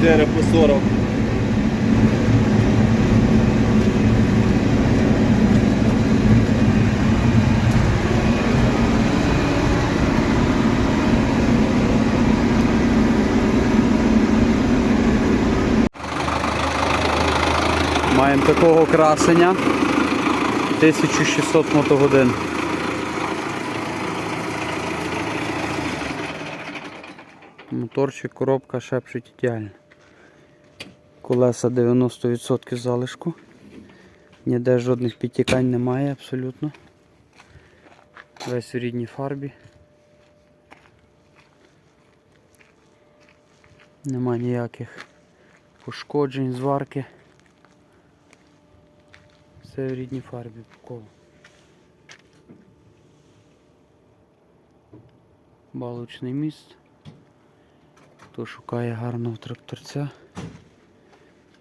240. Маємо такого красення 1600 мотогодин. Моторчик, коробка шепчуть ідеально. Колеса 90% залишку. Ніде жодних підтікань немає абсолютно. Весь у рідній фарбі. Нема ніяких пошкоджень, зварки. Все в рідній фарбі по колу. Балочний міст. Хто шукає гарного тракторця,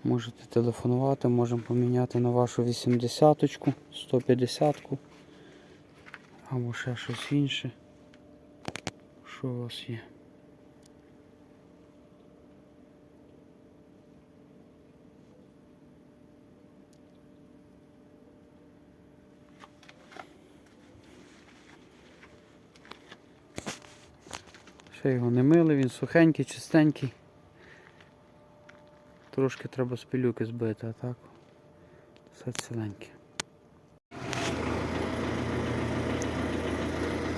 можете телефонувати, можемо поміняти на вашу 80-ку, 150-ку або ще щось інше. Що у вас є? Ще його не мили, він сухенький, чистенький. Трошки треба з пилюки збити, а так все ціленьке.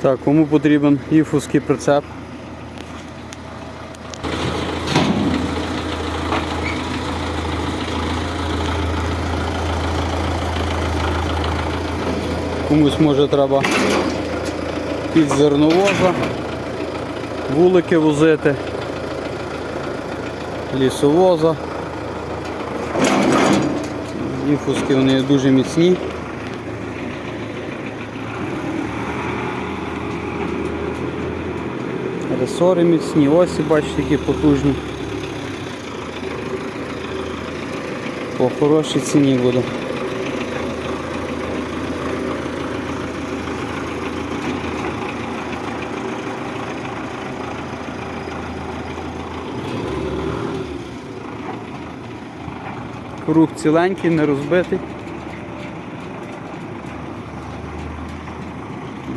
Так, кому потрібен іфовський прицеп? Комусь може треба під зерновоза, вулики возити, лісовоза. Іфуски вони дуже міцні. Ресори міцні, осі бачите, які потужні. По хорошій ціні буде. Круг ціленький, не розбитий.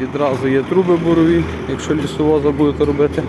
Відразу є труби бурові, якщо лісовоза будете робити.